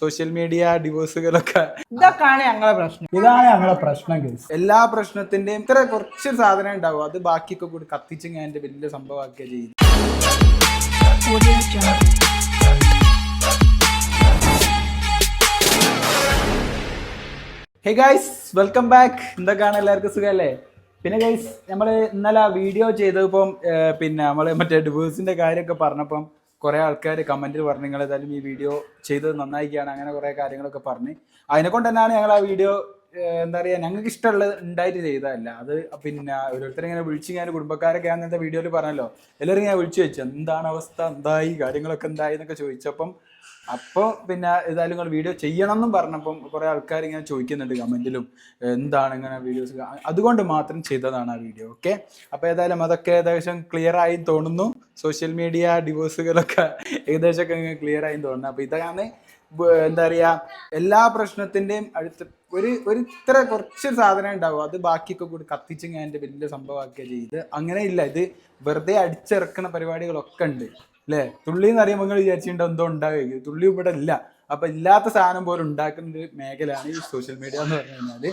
Social media ഡിവോഴ്സുകളൊക്കെ. ഇതൊക്കെയാണ് ഞങ്ങളെ പ്രശ്നം. ഇതാണ് ഞങ്ങളെ പ്രശ്നം കേസ് എല്ലാ പ്രശ്നത്തിന്റെയും ഇത്ര കുറച്ച് സാധനം ഉണ്ടാവും. അത് ബാക്കിയൊക്കെ കൂടി കത്തിച്ച് ഞാൻ എന്റെ വലിയ സംഭവമാക്കുക ചെയ്തു ഹേ ഗൈസ് വെൽക്കം ബാക്ക് എന്തൊക്കെയാണ്? എല്ലാവർക്കും സുഖമല്ലേ? പിന്നെ ഗൈസ് നമ്മൾ ഇന്നലെ വീഡിയോ ചെയ്തപ്പം പിന്നെ നമ്മൾ മറ്റേ ഡിവോഴ്സിന്റെ കാര്യമൊക്കെ പറഞ്ഞപ്പം കുറേ ആൾക്കാർ കമന്റിൽ പറഞ്ഞു നിങ്ങൾ ഏതായാലും ഈ വീഡിയോ ചെയ്തത് നന്നായിക്കാണ് അങ്ങനെ കുറേ കാര്യങ്ങളൊക്കെ പറഞ്ഞ്. അതിനെ കൊണ്ട് തന്നെയാണ് ഞങ്ങൾ ആ വീഡിയോ എന്താ പറയുക ഞങ്ങൾക്ക് ഇഷ്ടമുള്ളത് ഉണ്ടായിട്ട് ചെയ്തതല്ല. അത് പിന്നെ ഓരോരുത്തർ ഇങ്ങനെ വിളിച്ച് ഞാൻ കുടുംബക്കാരൊക്കെ ഞാൻ ഇന്നത്തെ വീഡിയോയിൽ പറഞ്ഞല്ലോ എല്ലാവരും ഇങ്ങനെ വിളിച്ചു വെച്ചു എന്താണ് അവസ്ഥ? എന്തായി? കാര്യങ്ങളൊക്കെ എന്തായി? എന്നൊക്കെ ചോദിച്ചപ്പം അപ്പോൾ പിന്നെ ഏതായാലും നിങ്ങൾ വീഡിയോ ചെയ്യണം എന്നും പറഞ്ഞപ്പം കുറേ ആൾക്കാർ ഇങ്ങനെ ചോദിക്കുന്നുണ്ട് കമന്റിലും എന്താണ് ഇങ്ങനെ വീഡിയോസ് അതുകൊണ്ട് മാത്രം ചെയ്തതാണ് ആ വീഡിയോ ഓക്കെ അപ്പോൾ ഏതായാലും അതൊക്കെ ഏകദേശം ക്ലിയർ ആയി തോന്നുന്നു. സോഷ്യൽ മീഡിയ ഡിവോഴ്സുകളൊക്കെ ഏകദേശമൊക്കെ ഇങ്ങനെ ക്ലിയർ ആയി തോന്നുന്നു. അപ്പോൾ ഇതാണ് എന്താ പറയുക എല്ലാ പ്രശ്നത്തിന്റെയും അടുത്ത് ഒരു ഒരു ഇത്ര കുറച്ച് സാധനം ഉണ്ടാവും. അത് ബാക്കിയൊക്കെ കൂടി കത്തിച്ച് ഞാൻ എന്റെ വലിയ സംഭവമാക്കുക ചെയ്ത് അങ്ങനെ ഇല്ല ഇത് വെറുതെ അടിച്ചിറക്കുന്ന പരിപാടികളൊക്കെ ഉണ്ട്. അല്ലേ തുള്ളി എന്ന് അറിയുമ്പോൾ നിങ്ങൾ വിചാരിച്ചിട്ടുണ്ടോ എന്തോ ഉണ്ടാവുക. തുള്ളി ഇവിടെ ഇല്ല. അപ്പൊ ഇല്ലാത്ത സാധനം പോലും ഉണ്ടാക്കുന്ന ഒരു മേഖലയാണ് ഈ സോഷ്യൽ മീഡിയ എന്ന് പറഞ്ഞു കഴിഞ്ഞാൽ.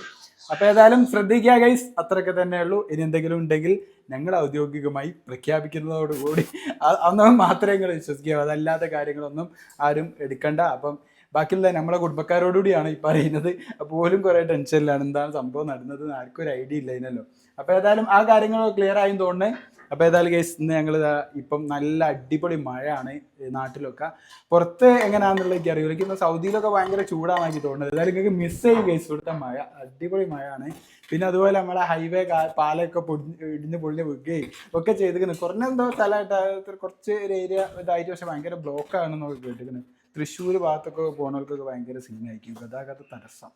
അപ്പൊ ഏതായാലും ശ്രദ്ധിക്കുക ഗൈസ് അത്രയൊക്കെ തന്നെ ഉള്ളൂ. ഇനി എന്തെങ്കിലും ഉണ്ടെങ്കിൽ ഞങ്ങൾ ഔദ്യോഗികമായി പ്രഖ്യാപിക്കുന്നതോടുകൂടി അ- അന്ന് മാത്രമേ നിങ്ങൾ വിശ്വസിക്കുക അതല്ലാത്ത കാര്യങ്ങളൊന്നും ആരും എടുക്കണ്ട. അപ്പം ബാക്കിയുള്ള നമ്മളെ കുടുംബക്കാരോടുകൂടിയാണ് ഈ പറയുന്നത്. അപ്പോൾ പോലും കുറേ ടെൻഷനിലാണ് എന്താണ് സംഭവം നടന്നത് ആർക്കും ഒരു ഐഡിയ ഇല്ല ഇതിനല്ലോ. അപ്പോൾ ഏതായാലും ആ കാര്യങ്ങൾ ക്ലിയർ ആയി തോന്നുന്നേ. അപ്പോൾ ഏതായാലും കേസ് ഇന്ന് ഞങ്ങൾ ഇപ്പം നല്ല അടിപൊളി മഴയാണ് നാട്ടിലൊക്കെ. പുറത്ത് എങ്ങനെയാണെന്നുള്ള എനിക്ക് അറിയില്ല. എനിക്ക് സൗദിയിലൊക്കെ ഭയങ്കര ചൂടാണ് എനിക്ക് തോന്നുന്നത്. ഏതായാലും നിങ്ങൾക്ക് മിസ് ചെയ്യും കേസ് ഇവിടുത്തെ മഴ. അടിപൊളി മഴയാണ്. പിന്നെ അതുപോലെ നമ്മളെ ഹൈവേ പാലൊക്കെ പൊടി ഇടിഞ്ഞ് പൊളിഞ്ഞ് വിൽക്കുകയും ഒക്കെ ചെയ്തിരിക്കുന്നത് കുറഞ്ഞ എന്തോ സ്ഥലമായിട്ട് കുറച്ച് ഒരു ഏരിയ ഇതായിട്ട് പക്ഷെ ഭയങ്കര ബ്ലോക്ക് ആണെന്നൊക്കെ കേട്ടിരിക്കുന്നത് തൃശ്ശൂർ ഭാഗത്തൊക്കെ പോകുന്നവർക്കൊക്കെ ഭയങ്കര സീനായിരിക്കും ഗതാഗത തടസ്സം.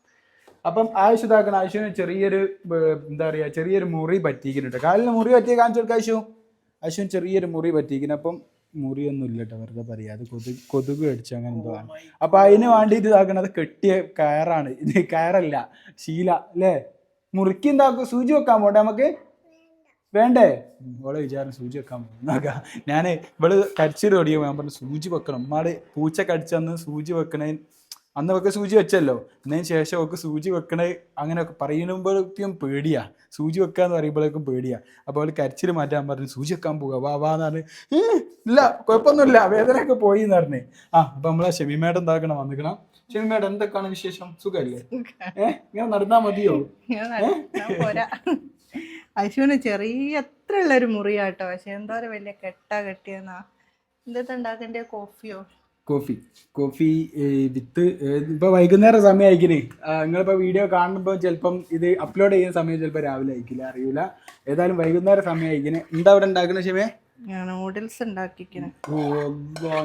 അപ്പം ആയുഷ് ഇതാക്കണം ആയുഷിന് ചെറിയൊരു എന്താ പറയുക ചെറിയൊരു മുറി പറ്റിക്കുന്നുണ്ട് കാലിന് മുറി പറ്റിയ കാണിച്ചു കൊടുക്കാം ആയുഷു. ആയുഷിന് ചെറിയൊരു മുറി പറ്റിക്കുന്നു അപ്പം മുറിയൊന്നും ഇല്ല കേട്ടോ വെറുതെ പറയാം. അത് കൊതുക് കൊതുക് അടിച്ചു അങ്ങനെ എന്തോ ആണ്. അപ്പൊ അതിന് വേണ്ടി ഇതാക്കണത് കെട്ടിയ കയറാണ്. ഇത് കയറല്ല ശീല അല്ലേ? മുറിക്ക് എന്താക്കും സൂചി വെക്കാൻ പോട്ടെ നമുക്ക്? വേണ്ടേ? ഇവളെ വിചാരം സൂചി വെക്കാൻ പോകും ഞാൻ ഇവൾ കടിച്ചിട്ട് ഓടിയോ ഞാൻ പറഞ്ഞു സൂചി വെക്കണം. ഉമ്മാട് പൂച്ച കടിച്ചന്ന് സൂചി വെക്കണേ അന്ന് ഒക്കെ സൂചി വെച്ചല്ലോ. എന്നതിന് ശേഷം ഒക്കെ സൂചി വെക്കണേ അങ്ങനെയൊക്കെ പറയുമ്പോഴേക്കും പേടിയാ. സൂചി വെക്കുക വെക്കാന്ന് പറയുമ്പോഴേക്കും പേടിയാ. അപ്പോൾ അവൾ കരച്ചിൽ മാറ്റാൻ പറഞ്ഞു സൂചി വെക്കാൻ പോവുക വാ വാ എന്ന് പറഞ്ഞ് "ഉം, ഇല്ല കുഴപ്പമൊന്നുമില്ല വേദനയൊക്കെ പോയി എന്ന് പറഞ്ഞു. ആ അപ്പൊ നമ്മളെ ഷെമിമേടം എന്താക്കണം വന്നിക്കണം. ഷെമിമേടം എന്തൊക്കെയാണ് വിശേഷം? സുഖമല്ലേ ഏഹ് ഇങ്ങനെ നടന്നാ മതിയോ? അശുവിന് ചെറിയ എത്ര ഉള്ളൊരു മുറിയാട്ടോ. പക്ഷെ എന്തോരം വലിയ കെട്ടാ കെട്ടിയെന്നാ എന്താ ഉണ്ടാക്കേണ്ട കോഫിയോ? കോഫി. കോഫി വിത്ത് ഇപ്പൊ വൈകുന്നേരം സമയം അയക്കില്ലേ നിങ്ങളിപ്പോ വീഡിയോ കാണുമ്പോൾ ചിലപ്പം ഇത് അപ്ലോഡ് ചെയ്യുന്ന സമയം ചിലപ്പോൾ രാവിലെ അയക്കില്ല അറിയൂല. ഏതായാലും വൈകുന്നേരം സമയം അയക്കിനെ എന്താ അവിടെ ഉണ്ടാക്കുന്ന ശിവേ നൂഡിൽസ്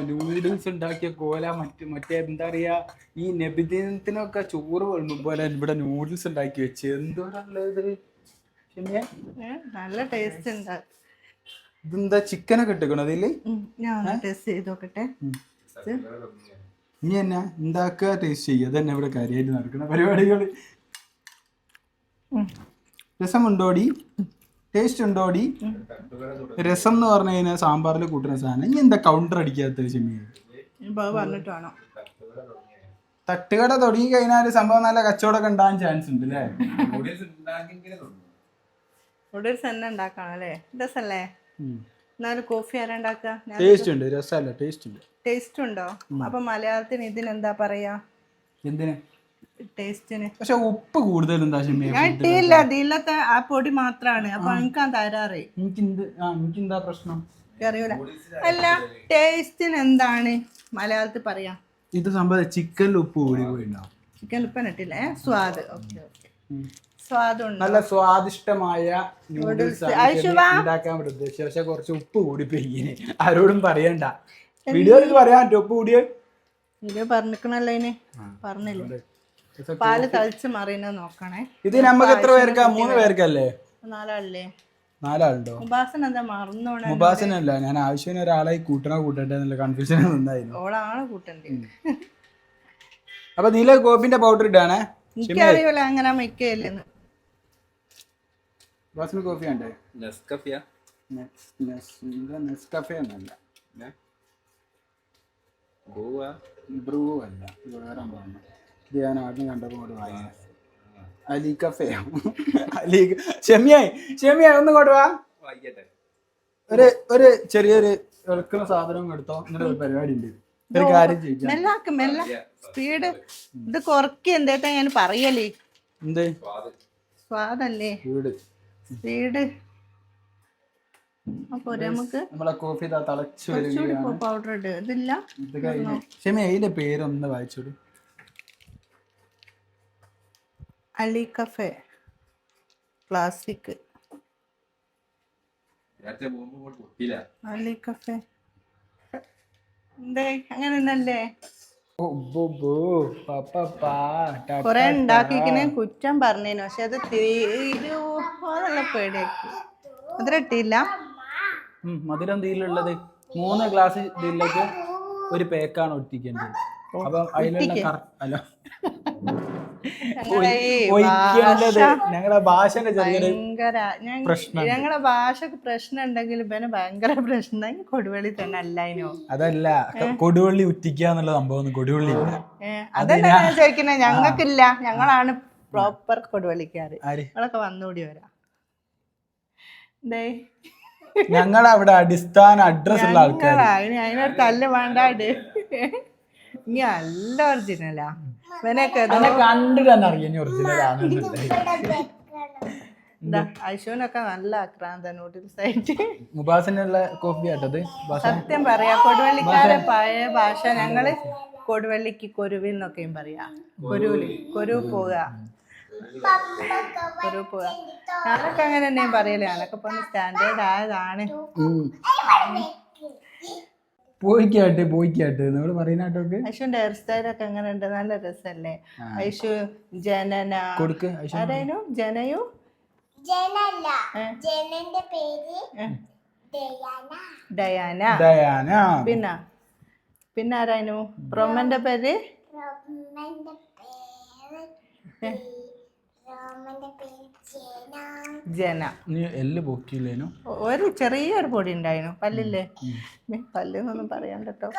നൂഡിൽസ് ഉണ്ടാക്കിയ കോല മറ്റു മറ്റേ എന്താ പറയാ ഈ നബിദിനത്തിനൊക്കെ ചോറ് വിളമ്പും പോലെ ഇവിടെ നൂഡിൽസ് ഉണ്ടാക്കി വെച്ച്. എന്തോരാണുള്ളത് നല്ല ടേസ്റ്റ് ഉണ്ട്. ഇതെന്താ ചിക്കനൊക്കെ ഇട്ടേക്കണോ അതിൽ ഞാൻ ടേസ്റ്റ് ചെയ്ത് നോക്കട്ടെ. ഇനി എന്നാ ഉണ്ടാക്കുക ടേസ്റ്റ് ചെയ്യുക അതന്നെ ഇവിടെ കാര്യമായിട്ട് നടക്കുന്ന പരിപാടികൾ. രസമുണ്ടോടി? ടേസ്റ്റ് ഉണ്ടോടി രസം എന്ന് പറഞ്ഞു കഴിഞ്ഞാൽ സാമ്പാറിൽ കൂട്ടുന്ന സാധനം. ഇനി എന്താ കൗണ്ടർ അടിക്കാത്ത ചെമ്മീൻ? തട്ടുകട തുടങ്ങി കഴിഞ്ഞാൽ സംഭവം നല്ല കച്ചവടമൊക്കെ ഉണ്ടാകാൻ ചാൻസ് ഉണ്ട് അല്ലേ നൂഡിൽസ് തന്നെ ഉണ്ടാക്കണം അല്ലേ രസല്ലേ? എന്നാലും കോഫി ആരാ ഉണ്ടാക്കുക? ടേസ്റ്റ് ഉണ്ട് രസമല്ല ടേസ്റ്റ് ഉണ്ട്. ടേസ്റ്റ് ഉണ്ടോ? അപ്പൊ മലയാളത്തിന് ഇതിനെന്താ പറയാ? എന്തിന്? ടേസ്റ്റിന് പക്ഷെ ഉപ്പ് കൂടുതൽ എന്താ ഞാൻ ഇട്ടില്ല ആ പൊടി മാത്രാണ്. അപ്പൊ എനിക്ക് തരാറ്. എനിക്ക് എന്ത് പ്രശ്നം? അറിയൂല അല്ല ടേസ്റ്റിന് എന്താണ് മലയാളത്തിൽ പറയാ? ഇത് സംഭവം ചിക്കനിൽ ഉപ്പ് കൂടി പോയിണ്ടാവും ചിക്കൻ ഉപ്പ് ഇട്ടില്ലേ. സ്വാദ്. Okay okay. നല്ല സ്വാദിഷ്ടമായ നൂഡിൽസ്. ഉണ്ടാക്കാൻ ഇവിടെ ഉദ്ദേശിച്ചത്. പക്ഷെ കുറച്ച് ഉപ്പ് കൂടി പെയ്യിന് ആരോടും പറയണ്ട. വീഡിയോയിൽ പറയാൻ? പറ്റും ഉപ്പ് കൂടിയ? ഇത് പറഞ്ഞിക്കണല്ലോ ഇനി? പറഞ്ഞില്ലേ? പാൽ തളിച്ച് മറിയുന്ന നോക്കണേ. ഇത് നമുക്ക് എത്ര പേർക്കാ? മൂന്ന് പേർക്കല്ലേ? നാലാളല്ലേ? നാലാളുണ്ടോ? എന്താ മറന്നോണ? മുബാസിനല്ല. ഞാൻ ആവശ്യത്തിന് ഒരാളായി കൂട്ടണോ കൂട്ടണ്ടേ എന്നുള്ള കൺഫ്യൂഷൻ ഉണ്ടായിരുന്നു ഓളാണ് കൂട്ടണ്ടേ അപ്പൊ നീല കോപ്പിന്റെ പൗഡർ ഇട്ടാണേ എനിക്കറിയില്ല അങ്ങനെ മിക്കയില്ലെന്ന് മുബാസിന് കോഫി ഉണ്ടേ നെസ്കഫിയ? നെസ്കഫേ ഒന്നല്ല ബ്രൂ അല്ല വേറെ. ഇത് ഞാൻ ആദ്യം കണ്ടപ്പോൾ കൊണ്ട് വാങ്ങി അലി കഫേ. അലി ഷെമിയായി ഷെമിയായി ഒന്ന് കൊണ്ട് വാ. ഒരു ഒരു ചെറിയൊരു വെളുക്കുന്ന സാധനം എടുത്തോ? ഇങ്ങനെ ഒരു പരിപാടി ഉണ്ട് ഒരു കാര്യം ചെയ്യാം മെല്ലാക്ക് മെല്ല. സ്പീഡ്. ഇത് കുറക്കി എന്തേട്ടാ ഞാൻ പറയലേ എന്ത്? സ്വാദല്ലേ? വീട്. കോഫി തിളച്ചു പൗഡർ ഇതില്ല. അതിന്റെ പേരൊന്ന് വായിച്ചോളൂ Ali cafe. Classic Ali cafe. എന്തേ അങ്ങനെ ട, കൊറേ ഉണ്ടാക്കിക്കണേ കുറ്റം പറഞ്ഞേനു പക്ഷെ അത് തീരുവോന്നുള്ള പേടിയാക്കി. അതിലിട്ടില്ല ഉം, മധുരം തീയിലുള്ളത് മൂന്ന് ഗ്ലാസ് ഇതിലേക്ക് ഒരു പേക്കാണ് ഒട്ടിക്കേണ്ടത്. അപ്പം അതിലുള്ള കറക്റ്റ് അല്ല ഞങ്ങളുടെ ഭാഷന്റെ ചെറിയൊരു ഞങ്ങളുടെ ഞങ്ങളെ ഭാഷക്ക് പ്രശ്നം ഉണ്ടെങ്കിൽ ഇവന് ഭയങ്കര പ്രശ്നം. കൊടുവള്ളി തന്നെ അല്ലായിനോ അതല്ല കൊടുവള്ളി ഉറ്റിക്കുക എന്നുള്ള സംഭവം കൊടുവള്ളി ഇല്ല. അതല്ല ഞാൻ ചോദിക്കുന്നത് ഞങ്ങൾക്കില്ല. ഞങ്ങളാണ് പ്രോപ്പർ കൊടുവള്ളിക്കാറ് ഞങ്ങളൊക്കെ വന്നുകൂടി വരാം. ഞങ്ങളെ അവിടെ അടിസ്ഥാന അഡ്രസ് ഉള്ള ആൾക്കാർ അതിനൊരു തല്ല് വേണ്ടാട് ഇനി നല്ല ഒറിജിനലാ കണ്ടിട്ട് തന്നെ അറിയാം ഒറിജിനൽ എന്താ? ഐശുവിനൊക്കെ നല്ല ആക്രാന്ത നൂഡിൽസ് ആയിട്ട്. മുബാസിനുള്ള കോഫി ആട്ടത് സത്യം പറയാ കൊടുവള്ളിക്കാരെ പഴയ ഭാഷ ഞങ്ങൾ കൊടുവള്ളിക്ക് കൊരുവിൽ എന്നൊക്കെയും പറയാ. കൊരുവിൽ കൊരു പോക. കൊരു പോക. ഞാനൊക്കെ അങ്ങനെ തന്നെയും പറയലേ. ഞാനൊക്കെ ഇപ്പൊ സ്റ്റാൻഡേർഡ് ആയതാണ്. പോയിക്കാട്ട് പോയിക്കാട്ടെ. നമ്മൾ പറയുന്നാട്ടൊക്കെ ഐഷുന്റെ ഹെയർ സ്റ്റൈൽ ഒക്കെ എങ്ങനെ ഉണ്ട് നല്ല രസല്ലേ? ഐഷു ജനന. കൊടുക്ക് ഐഷ. ആരായിരുന്നു? ജനയു? ജനല്ല? ജനന്റെ പേര് ഡയാന. ദയാന ഡയാന. ദയാന പിന്നെ? പിന്നെ ആരായിരുന്നു? റോമന്റെ പേര്? റോമന്റെ പേര് റോമന്റെ പേര് ജന. ജന നീ എല്ല് പൊക്കിയില്ലേനു? ഒരു ചെറിയൊരു പൊടി ഉണ്ടായിരുന്നു പല്ലില്ലേ? പല്ലെന്നൊന്നും പറയാൻ കേട്ടോ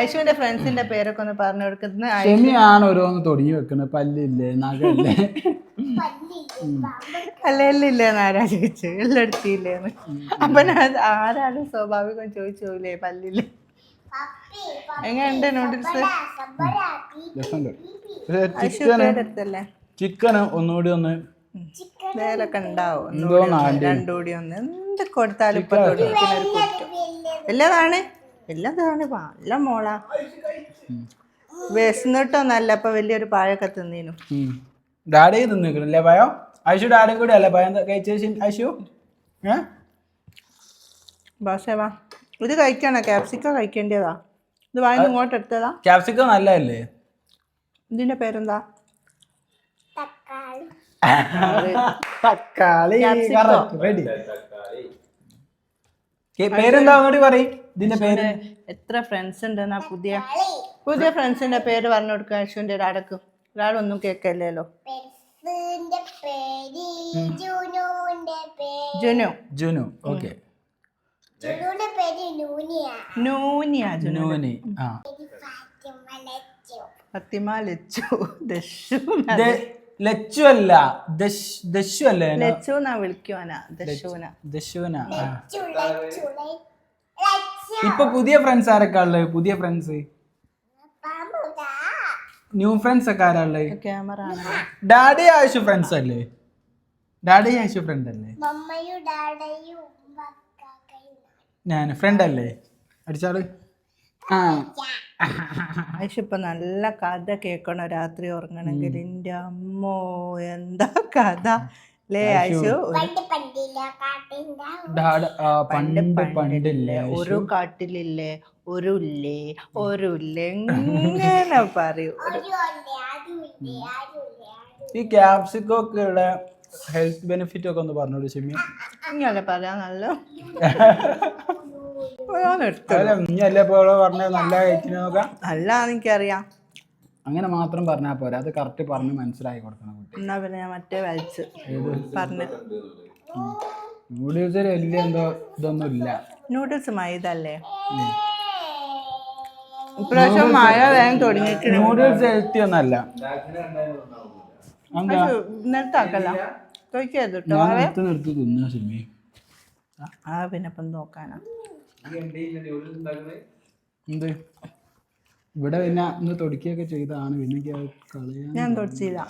ഐശുവിന്റെ ഫ്രണ്ട്സിന്റെ പേരൊക്കെ ഒന്ന് പറഞ്ഞു കൊടുക്കുന്നത് ഷെമിയാണ് ഓരോന്ന് തുടങ്ങി വെക്കുന്നത് പല്ലില്ലേ? നഖല്ലേ? അല്ല ആരാ ചോദിച്ചു? എല്ലെടുത്തില്ലേന്ന് അപ്പൊ ഞാൻ ആരാലും സ്വാഭാവികം ചോദിച്ചോലേ പല്ലില്ലേ? എങ്ങനെയുണ്ട് നൂഡിൽസ് ചിക്കൻ ഒന്നുകൂടി ഒന്ന് വേലൊക്കെ ഉണ്ടാവും. രണ്ടുകൂടി ഒന്ന് എന്ത് കൊടുത്താലും ഇപ്പൊ എല്ലാതാണ് നല്ല കുറ്റം വല്ലതാണ്. വല്ലതാണ്. നല്ല മോളാ. വിശന്നിട്ടൊന്നല്ല ഇപ്പൊ വലിയൊരു പായൊക്കെ തിന്നീനു. ഡാഡി തിന്നിക്കണല്ലേ പായോ? ഐഷു ഡാഡിയും കൂടി അല്ലേ ഭയം കഴിച്ചു ഐഷു ഏ? വാ. ഇത് കഴിക്കണോ? ക്യാപ്സിക്ക കഴിക്കേണ്ടതാ. ഇത് വാങ്ങി ഇങ്ങോട്ട് എടുത്തതാ. ക്യാപ്സിക്കോ നല്ലതല്ലേ? ഇതിന്റെ പേരെന്താ? തക്കാളി. റെഡി പേരെന്താ അങ്ങോട്ട് പറയും? ഇതിന്റെ പേര്. എത്ര ഫ്രണ്ട്സ് ഉണ്ടെന്നാ പുതിയ പുതിയ ഫ്രണ്ട്സിന്റെ പേര് പറഞ്ഞു കൊടുക്കുക അശുവിന്റെ ഒരാടക്കും ഒരാളൊന്നും കേക്കല്ലോ ജുനു. ജുനു. ഓക്കെ. നൂനിയ. ആ. ഫാത്തിമ ലച്ചു. ദശു അല്ല ദശ് അല്ലേ ലച്ചു എന്നാ വിളിക്കുവാനാ? ദശുന ദശുന ആ. ലച്ചു ലച്ചു ലച്ചു. ഇപ്പൊ പുതിയ ഫ്രണ്ട്സ് ആരൊക്കെ ഉള്ളത് പുതിയ ഫ്രണ്ട്സ് ന്യൂ ഫ്രണ്ട്സ് ഒക്കെ ആരാ ഉള്ളത് ക്യാമറ ഡാഡി ആവശ്യ ഫ്രണ്ട്സ് അല്ലേ? ഡാഡി ആവശ്യ ഫ്രണ്ട് അല്ലേ? ഞാൻ ഫ്രണ്ട് അല്ലേ? അടിച്ചാൾ. ആ. ആയിഷ ഇപ്പൊ നല്ല കഥ കേക്കണ രാത്രി ഉറങ്ങണെങ്കിൽ എന്റെ അമ്മോ എന്താ കഥ? ലേ ആയിഷു? പണ്ട് പണ്ടില്ല കാട്ടിന്റെ ഡാഡ ആ, പണ്ട് പണ്ടില്ലേ ഒരു കാട്ടിലില്ലേ ഒരു ഇല്ലേ ഒരു ഇല്ലേ എങ്ങനെ പറയൂ അല്ലേ ഈ ക്യാപ്സിക്കോ ഒക്കെ ഉള്ള ഹെൽത്ത് ബെനിഫിറ്റ് ഒക്കെ ഒന്ന് പറഞ്ഞോളൂ ചെമ്മി. ഇങ്ങനെ പറയാനല്ലോ പറഞ്ഞത്? നല്ല കഴിക്കുന്നതൊക്കെ എനിക്കറിയാം അങ്ങനെ മാത്രം പറഞ്ഞാൽ പോരാ. അത് കറക്റ്റ് പറഞ്ഞ് മനസ്സിലാക്കി കൊടുക്കണം കുട്ടി. എന്നാ പിന്നെ ഞാൻ മറ്റേ വലിച്ച് പറഞ്ഞ്. നൂഡിൽസിൽ വലിയ എന്തോ ഇതൊന്നും ഇല്ല. നൂഡിൽസ് മൈദ അല്ലേ ഇപ്രാവശ്യം മഴ വേഗം തുടങ്ങിയിട്ടുണ്ട്. നൂഡിൽസ് ഹെൽത്തി ഒന്നല്ല. ചോദിക്കരുത് കേട്ടോ ആ പിന്നെ ഇപ്പം നോക്കാനാ. എന്ത്? ഇവിടെ പിന്നെ ഒന്ന് തൊടിക്കുകയൊക്കെ ചെയ്താണ് പിന്നെ കളയാൻ ഞാൻ തൊടിച്ചില്ല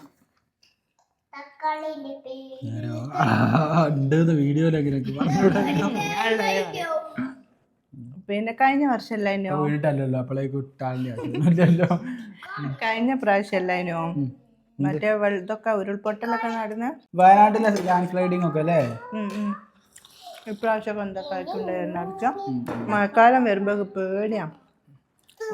പിന്നെ കഴിഞ്ഞ വർഷം അല്ലായിനോ വീണിട്ടല്ലല്ലോ. അപ്പോഴേക്ക് ഇട്ടാലില്ലല്ലോ കഴിഞ്ഞ പ്രാവശ്യം അല്ലായിനോ മറ്റേ ഇതൊക്കെ ഉരുൾപൊട്ടലൊക്കെ നടന്ന്? വയനാട്ടിലെ ലാൻഡ് സ്ലൈഡിങ് ഒക്കെ അല്ലേ. ഇപ്രാവശ്യം എന്തൊക്കെ ആയിട്ടുണ്ടായിരുന്നു മഴക്കാലം വരുമ്പോ പേടിയാ.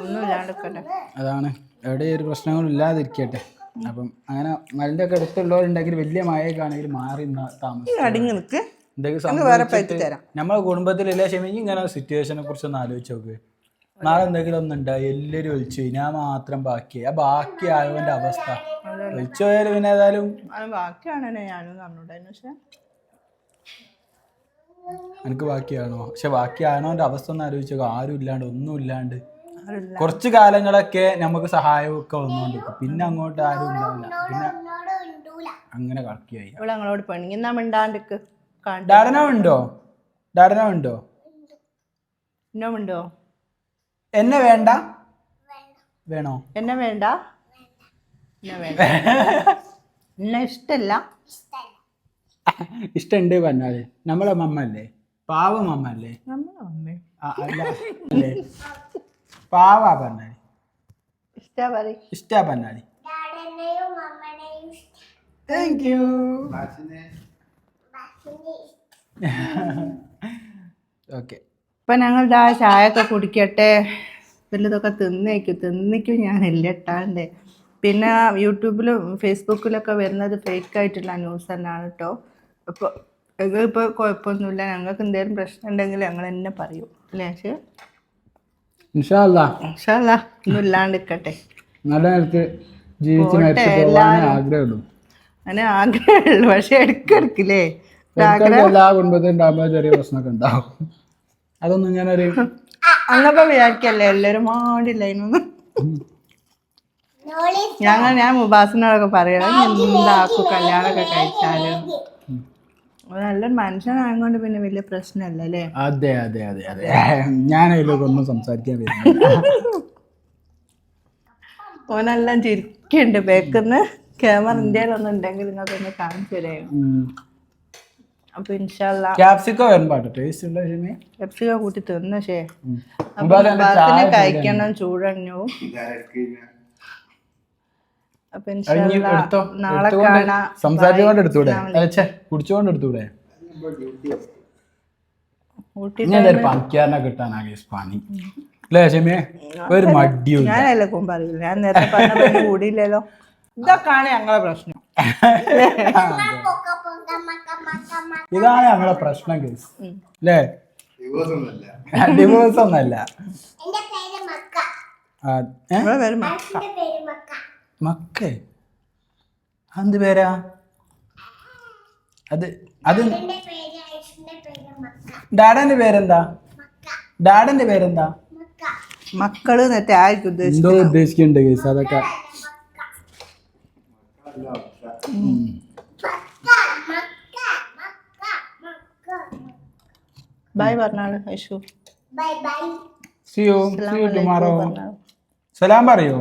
ഒന്നും ഇല്ലാണ്ടിരിക്കട്ടെ. അതാണ്. എവിടെ ഒരു പ്രശ്നങ്ങളും ഇല്ലാതിരിക്കട്ടെ. അപ്പം അങ്ങനെ മലിന്റെ ഒക്കെ അടുത്തുള്ളവരുണ്ടെങ്കിൽ വലിയ മഴയൊക്കെ ആണെങ്കിൽ മാറി താമസം അടങ്ങി നിൽക്ക് എന്തെങ്കിലും നമ്മളെ കുടുംബത്തിലില്ല ക്ഷമി ഇങ്ങനെ സിറ്റുവേഷനെ കുറിച്ച് ഒന്ന് ആലോചിച്ച് നോക്ക്. നാളെ എന്തെങ്കിലും ഒന്നുണ്ടായി എല്ലാവരും ഒളിച്ചു ഞാൻ മാത്രം ബാക്കിയായി. ആ ബാക്കി ആയവന്റെ അവസ്ഥ. ഒളിച്ചു പോയാലും പിന്നെ ഏതായാലും ബാക്കിയാണ് ഞാനും പക്ഷെ എനിക്ക് ബാക്കിയാണോ? പക്ഷെ ബാക്കിയാണോന്റെ അവസ്ഥ ഒന്ന് ആലോചിച്ചോ ആരും ഇല്ലാണ്ട് ഒന്നും ഇല്ലാണ്ട്. കുറച്ച് കാലങ്ങളൊക്കെ നമുക്ക് സഹായമൊക്കെ വന്നുകൊണ്ടിരിക്കും പിന്നെ അങ്ങോട്ട് ആരും ഉണ്ടാവില്ല. പിന്നെ അങ്ങനെ കളക്കിയായി ഇവിടെ ഞങ്ങളോട് പെണിങ്ങുന്നാ മിണ്ടാണ്ടിക്ക് കണ്ടോ ഉണ്ടോ? ഡാഡനോ ഉണ്ടോ? ഉണ്ടോ എന്നെ വേണ്ട? വേണോ? എന്നെ വേണ്ട? എന്നെ വേണ്ട. എന്നെ ഇഷ്ടല്ല. ഇഷ്ടമുണ്ട് പറഞ്ഞാൽ. നമ്മളെ മമ്മ അല്ലേ പാവ അല്ലേ അമ്മേ ആ, അല്ല. അല്ലേ? പാവ പറഞ്ഞാൽ. ഇഷ്ടാ പറ ഇഷ്ടാ പറഞ്ഞാൽ. ഡാഡനെയും അമ്മനെയും താങ്ക് യു ബസ്സിന്റെ ഓക്കെ ഇപ്പൊ ഞങ്ങൾ ദാ ചായ ഒക്കെ കുടിക്കട്ടെ. വലുതൊക്കെ തിന്നേക്കും. തിന്നിക്കും ഞാൻ ഇല്ലട്ടാണ്ട് പിന്നെ യൂട്യൂബിലും ഫേസ്ബുക്കിലൊക്കെ വരുന്നത് ഫേക്ക് ആയിട്ടുള്ള ന്യൂസ് തന്നെയാണ് കേട്ടോ അപ്പോൾ ഇപ്പോൾ കുഴപ്പമൊന്നുമില്ല ഞങ്ങൾക്ക് എന്തെങ്കിലും പ്രശ്നം ഉണ്ടെങ്കിൽ ഞങ്ങൾ തന്നെ പറയൂ. അല്ലേ പക്ഷേ ഇൻഷാല്ലാ ഒന്നും ഇല്ലാണ്ടിരിക്കട്ടെ നല്ല നേരത്തെ ജീവിച്ച്. ആഗ്രഹമുള്ളൂ. അങ്ങനെ ആഗ്രഹമുള്ളൂ. പക്ഷെ ഇടയ്ക്കിടക്കില്ലേ എല്ലാ ചെറിയ പ്രശ്നമൊക്കെ ഉണ്ടാവും. അതൊന്നും ഞാൻ അന്നൊക്കെ വിചാരിക്കല്ലേ? എല്ലാവരും മാടില്ല അതിനൊന്നും നോളി ഞങ്ങൾ ഞാൻ മുബാസിനോടൊക്കെ പറയണം കല്യാണൊക്കെ കല്യാണമൊക്കെ കഴിച്ചാലും? നല്ലൊരു മനുഷ്യനായതുകൊണ്ട് പിന്നെ വലിയ പ്രശ്നമല്ല അല്ലേ? അതെ അതെ അതെ അതെ. ഞാനതിലൊക്കെ ഒന്നും സംസാരിക്കാൻ ഓനെല്ലാം ചിരിക്കുന്നുണ്ട് ബേക്കുന്ന്. ക്യാമറ ഇന്ത്യയിലൊന്നും ഉണ്ടെങ്കിൽ നിങ്ങൾക്ക് ഒന്ന് കാണിച്ചു തരാം അപ്പൊ ഇൻഷാല്ല ക്യാപ്സിക്കോ വരുമ്പോട്ടോ ടേസ്റ്റ് കൂട്ടി തിന്ന കഴിക്കണം ചൂടഞ്ഞു. അപ്പൊ ഇൻഷാല്ല നാളെ കാണാം. സംസാരിച്ചുകൊണ്ട് എടുത്തൂടെ? കുടിച്ചുകൊണ്ട് എടുത്തൂടെ? പണി. അല്ലേ ഒരു മടിയും. ഞാനല്ല ഞാൻ നേരത്തെ പറഞ്ഞ കൂടിയില്ലല്ലോ. ഇതൊക്കെയാണ് ഞങ്ങളെ പ്രശ്നം. ഇതാണ് ഞങ്ങളെ പ്രശ്നം കേസ് അല്ലേ ഡിവോഴ്സ് ഒന്നല്ല മക്ക. ആ, പേര് മ- എന്റെ പേര് മക്ക. മക്കേ? എന്ത് പേരാ? അത് അത് എന്റെ പേര് ഐഷിന്റെ പേര് മക്ക. ഡാഡന്റെ പേരെന്താ? മക്ക. ഡാഡന്റെ പേരെന്താ? മക്ക. മക്കൾ എന്നിട്ട് ആയിരിക്കും ഉദ്ദേശിക്കുന്നുണ്ട് കേസ് അതൊക്കെ. മക്ക മക്ക മക്ക മക്ക bye പറഞ്ഞാൾ Aishu bye bye see you tomorrow പറഞ്ഞാൾ സലാം പറയോ?